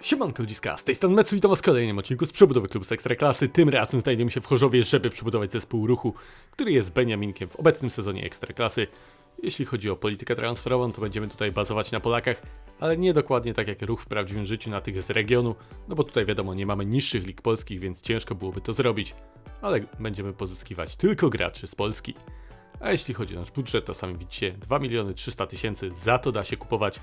Siemanko ludziska, z tej strony Metsu, witam was w kolejnym odcinku z przebudowy klubu z Ekstraklasy. Tym razem znajdujemy się w Chorzowie, żeby przebudować zespół ruchu, który jest Beniaminkiem w obecnym sezonie Ekstraklasy. Jeśli chodzi o politykę transferową, to będziemy tutaj bazować na Polakach, ale nie dokładnie tak jak ruch w prawdziwym życiu na tych z regionu, no bo tutaj wiadomo, nie mamy niższych lig polskich, więc ciężko byłoby to zrobić, ale będziemy pozyskiwać tylko graczy z Polski. A jeśli chodzi o nasz budżet, to sami widzicie, 2 miliony 300 tysięcy, za to da się kupować.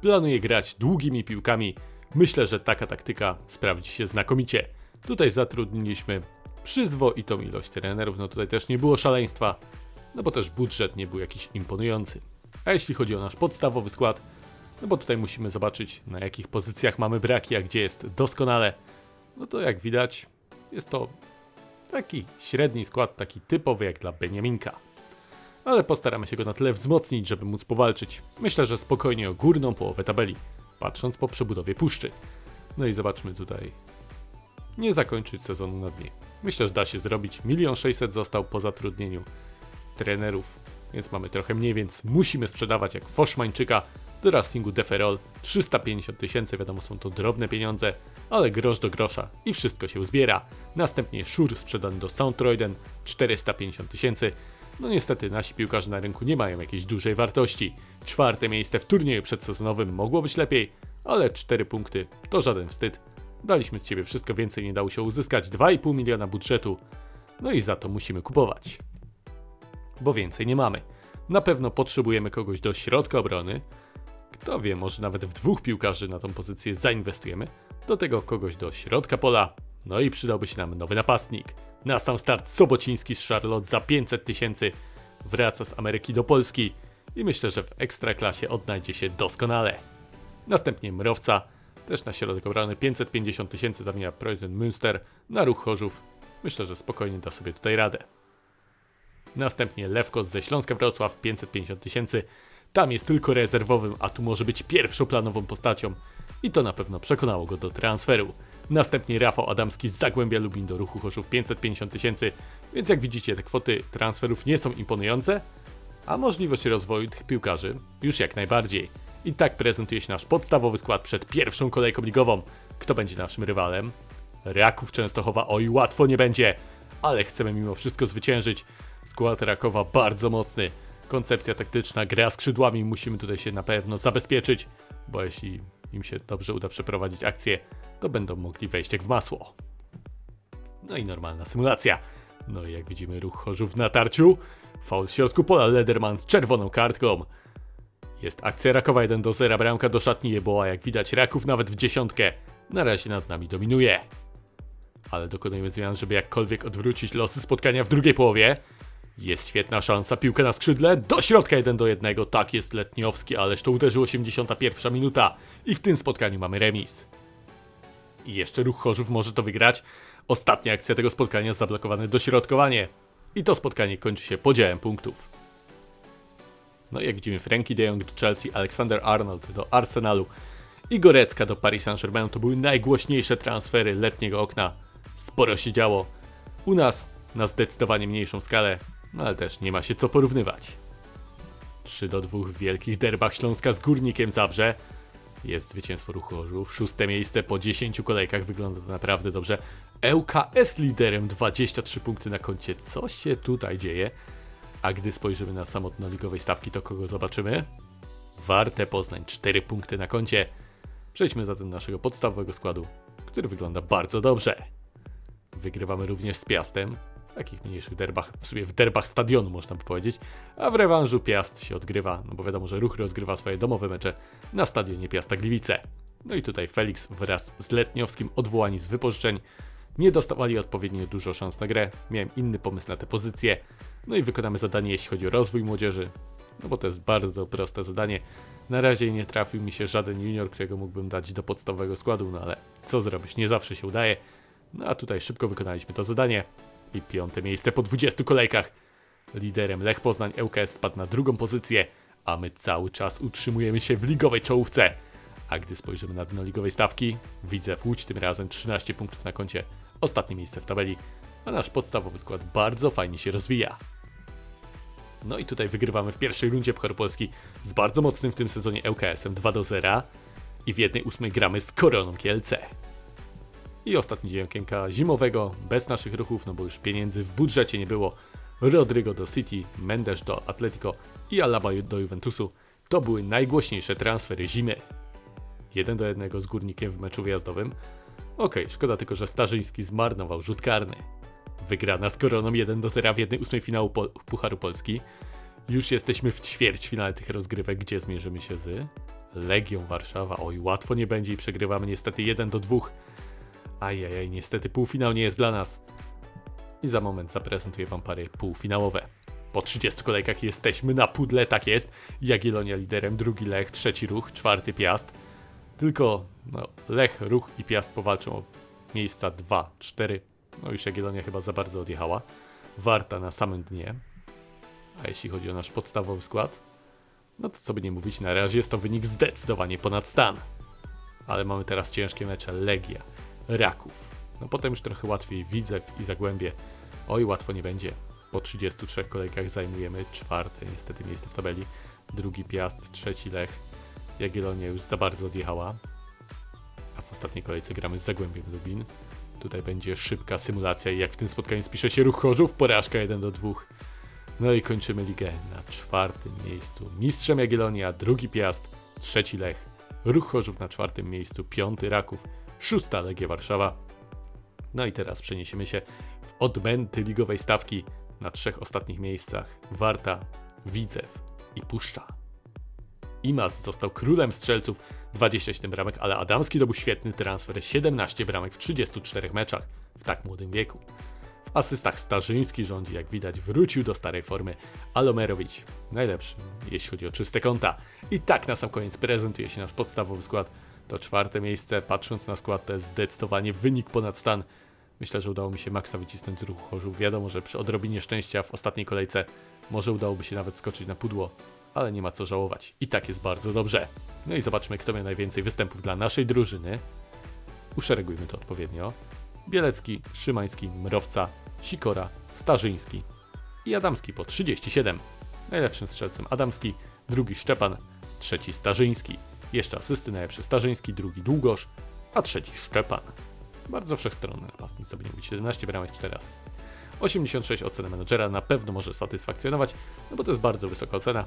Planuję grać długimi piłkami. Myślę, że taka taktyka sprawdzi się znakomicie. Tutaj zatrudniliśmy przyzwoitą ilość trenerów, no tutaj też nie było szaleństwa, no bo też budżet nie był jakiś imponujący. A jeśli chodzi o nasz podstawowy skład, no bo tutaj musimy zobaczyć na jakich pozycjach mamy braki, a gdzie jest doskonale. No to jak widać, jest to taki średni skład, taki typowy jak dla Beniaminka ale postaramy się go na tyle wzmocnić, żeby móc powalczyć. Myślę, że spokojnie o górną połowę tabeli, patrząc po przebudowie puszczy. No i zobaczmy tutaj. Nie zakończyć sezonu na dnie. Myślę, że da się zrobić. Milion 600 został po zatrudnieniu trenerów, więc mamy trochę mniej, więc musimy sprzedawać jak Foszmańczyka do Racingu Deferol 350 tysięcy, wiadomo są to drobne pieniądze, ale grosz do grosza i wszystko się uzbiera. Następnie Szur sprzedany do Soundtroiden 450 tysięcy, no niestety nasi piłkarze na rynku nie mają jakiejś dużej wartości. Czwarte miejsce w turnieju przedsezonowym mogło być lepiej, ale 4 punkty to żaden wstyd. Daliśmy z ciebie wszystko więcej, nie dało się uzyskać 2,5 miliona budżetu. No i za to musimy kupować. Bo więcej nie mamy. Na pewno potrzebujemy kogoś do środka obrony. Kto wie, może nawet w dwóch piłkarzy na tą pozycję zainwestujemy. Do tego kogoś do środka pola. No i przydałby się nam nowy napastnik. Na sam start Sobociński z Charlotte za 500 tysięcy wraca z Ameryki do Polski i myślę, że w ekstraklasie odnajdzie się doskonale. Następnie Mrowca, też na środek obrony 550 tysięcy zamienia Projekt Münster na ruch Chorzów. Myślę, że spokojnie da sobie tutaj radę. Następnie Lewkos ze Śląska Wrocław 550 tysięcy. Tam jest tylko rezerwowym, a tu może być pierwszoplanową postacią. I to na pewno przekonało go do transferu. Następnie Rafał Adamski z Zagłębia Lubin do ruchu Chorzów 550 tysięcy, więc jak widzicie te kwoty transferów nie są imponujące, a możliwość rozwoju tych piłkarzy już jak najbardziej. I tak prezentuje się nasz podstawowy skład przed pierwszą kolejką ligową. Kto będzie naszym rywalem? Raków Częstochowa, oj łatwo nie będzie, ale chcemy mimo wszystko zwyciężyć. Skład Rakowa bardzo mocny. Koncepcja taktyczna, gra skrzydłami, musimy tutaj się na pewno zabezpieczyć, bo jeśli im się dobrze uda przeprowadzić akcję, to będą mogli wejść jak w masło. No i normalna symulacja. No i jak widzimy ruch Chorzów w natarciu. Faul w środku pola, Lederman z czerwoną kartką. Jest akcja Rakowa 1 do 0, bramka do szatni Jeboła, jak widać Raków nawet w dziesiątkę. Na razie nad nami dominuje. Ale dokonujemy zmian, żeby jakkolwiek odwrócić losy spotkania w drugiej połowie. Jest świetna szansa, piłka na skrzydle, do środka 1 do 1, tak jest Letniowski, ależ to uderzył 81 minuta i w tym spotkaniu mamy remis. I jeszcze ruch Chorzów może to wygrać. Ostatnia akcja tego spotkania zablokowane dośrodkowanie. I to spotkanie kończy się podziałem punktów. No i jak widzimy Frankie de Jong do Chelsea, Alexander Arnold do Arsenalu i Gorecka do Paris Saint-Germain to były najgłośniejsze transfery letniego okna. Sporo się działo. U nas na zdecydowanie mniejszą skalę, no ale też nie ma się co porównywać. 3 do 2 w wielkich derbach Śląska z Górnikiem Zabrze. Jest zwycięstwo ruchu Chorzów. Szóste miejsce po 10 kolejkach wygląda to naprawdę dobrze. ŁKS liderem 23 punkty na koncie. Co się tutaj dzieje? A gdy spojrzymy na samotno-ligowej stawki, to kogo zobaczymy? Warte Poznań 4 punkty na koncie. Przejdźmy zatem do naszego podstawowego składu, który wygląda bardzo dobrze. Wygrywamy również z Piastem, takich mniejszych derbach, w sumie w derbach stadionu można by powiedzieć, a w rewanżu Piast się odgrywa, no bo wiadomo, że Ruch rozgrywa swoje domowe mecze na stadionie Piasta Gliwice. No i tutaj Felix wraz z Letniowskim odwołani z wypożyczeń nie dostawali odpowiednio dużo szans na grę, miałem inny pomysł na tę pozycję, no i wykonamy zadanie jeśli chodzi o rozwój młodzieży, no bo to jest bardzo proste zadanie. Na razie nie trafił mi się żaden junior, którego mógłbym dać do podstawowego składu, no ale co zrobić, nie zawsze się udaje. No a tutaj szybko wykonaliśmy to zadanie. I piąte miejsce po 20 kolejkach. Liderem Lech Poznań ŁKS spadł na drugą pozycję, a my cały czas utrzymujemy się w ligowej czołówce. A gdy spojrzymy na dno ligowej stawki, widzę w Łódź tym razem 13 punktów na koncie, ostatnie miejsce w tabeli, a nasz podstawowy skład bardzo fajnie się rozwija. No i tutaj wygrywamy w pierwszej rundzie Pucharu Polski z bardzo mocnym w tym sezonie ŁKS-em 2 do 0. i w jednej ósmej gramy z Koroną Kielce. I ostatni dzień okienka zimowego, bez naszych ruchów, no bo już pieniędzy w budżecie nie było. Rodrigo do City, Mendes do Atletico i Alaba do Juventusu to były najgłośniejsze transfery zimy. Jeden do jednego z Górnikiem w meczu wyjazdowym. Okej, szkoda tylko, że Starzyński zmarnował rzut karny. Wygrana z Koroną 1 do 0 w jednej ósmej finału po Pucharu Polski. Już jesteśmy w ćwierćfinale tych rozgrywek, gdzie zmierzymy się z Legią Warszawa. Oj, łatwo nie będzie i przegrywamy niestety 1 do 2. Ajajaj, niestety półfinał nie jest dla nas. I za moment zaprezentuję wam pary półfinałowe. Po 30 kolejkach jesteśmy na pudle, tak jest. Jagiellonia liderem, drugi Lech, trzeci Ruch, czwarty Piast. Tylko no, Lech, Ruch i Piast powalczą o miejsca 2, 4. No już Jagiellonia chyba za bardzo odjechała. Warta na samym dnie. A jeśli chodzi o nasz podstawowy skład, no to co by nie mówić, na razie jest to wynik zdecydowanie ponad stan. Ale mamy teraz ciężkie mecze Legia, Raków. No potem już trochę łatwiej Widzew i Zagłębie. Oj, łatwo nie będzie. Po 33 kolejkach zajmujemy czwarte niestety miejsce w tabeli. Drugi Piast, trzeci Lech. Jagiellonia już za bardzo odjechała. A w ostatniej kolejce gramy z Zagłębiem Lubin. Tutaj będzie szybka symulacja i jak w tym spotkaniu spisze się ruch Chorzów, porażka 1 do 2. No i kończymy ligę na czwartym miejscu. Mistrzem Jagiellonia, drugi Piast, trzeci Lech, Ruch Chorzów na czwartym miejscu, piąty Raków, szósta Legia Warszawa. No i teraz przeniesiemy się w odmęty ligowej stawki na trzech ostatnich miejscach. Warta, Widzew i Puszcza. Imas został królem strzelców, 27 bramek, ale Adamski to był świetny transfer, 17 bramek w 34 meczach w tak młodym wieku. W asystach Starzyński rządzi, jak widać, wrócił do starej formy. Alomerowicz najlepszy, jeśli chodzi o czyste konta. I tak na sam koniec prezentuje się nasz podstawowy skład. To czwarte miejsce, patrząc na skład, to jest zdecydowanie wynik ponad stan. Myślę, że udało mi się maksa wycisnąć z ruchu Chorzów. Wiadomo, że przy odrobinie szczęścia w ostatniej kolejce może udałoby się nawet skoczyć na pudło, ale nie ma co żałować. I tak jest bardzo dobrze. No i zobaczmy, kto miał najwięcej występów dla naszej drużyny. Uszeregujmy to odpowiednio. Bielecki, Szymański, Mrowca, Sikora, Starzyński i Adamski po 37. Najlepszym strzelcem Adamski, drugi Szczepan, trzeci Starzyński. Jeszcze asysty najlepszy Starzyński, drugi Długosz, a trzeci Szczepan. Bardzo wszechstronny napastnik, sobie nie mówić, 17 bramek, 4 asysty. 86 oceny menedżera na pewno może satysfakcjonować, no bo to jest bardzo wysoka ocena.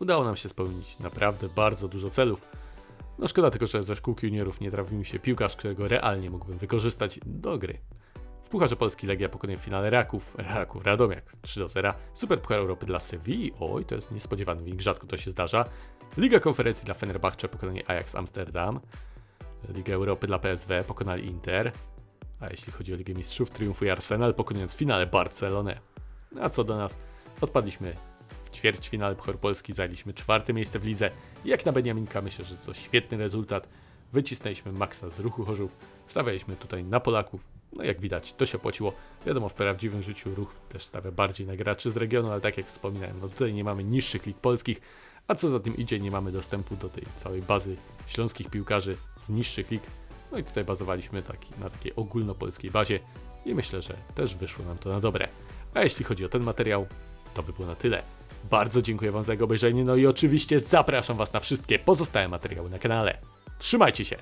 Udało nam się spełnić naprawdę bardzo dużo celów. No szkoda tylko, że ze szkółki juniorów nie trafił mi się piłkarz, którego realnie mógłbym wykorzystać do gry. W Pucharze Polski Legia pokonuje w finale Raków, Raków Radomiak 3 do 0. Super Puchar Europy dla Sewilli, oj to jest niespodziewany wynik, rzadko to się zdarza. Liga Konferencji dla Fenerbahce pokonanie Ajax Amsterdam. Liga Europy dla PSW pokonali Inter. A jeśli chodzi o Ligę Mistrzów, triumfuje Arsenal pokonując w finale Barcelonę. A co do nas, odpadliśmy w ćwierćfinale Puchar Polski, zajęliśmy czwarte miejsce w lidze. Jak na Beniaminka myślę, że to świetny rezultat. Wycisnęliśmy maksa z ruchu Chorzów, stawialiśmy tutaj na Polaków. No jak widać, to się opłaciło. Wiadomo, w prawdziwym życiu ruch też stawia bardziej na graczy z regionu, ale tak jak wspominałem, no tutaj nie mamy niższych lig polskich, a co za tym idzie, nie mamy dostępu do tej całej bazy śląskich piłkarzy z niższych lig. No i tutaj bazowaliśmy taki, na takiej ogólnopolskiej bazie i myślę, że też wyszło nam to na dobre. A jeśli chodzi o ten materiał, to by było na tyle. Bardzo dziękuję Wam za jego obejrzenie, no i oczywiście zapraszam Was na wszystkie pozostałe materiały na kanale. Trzymajcie się!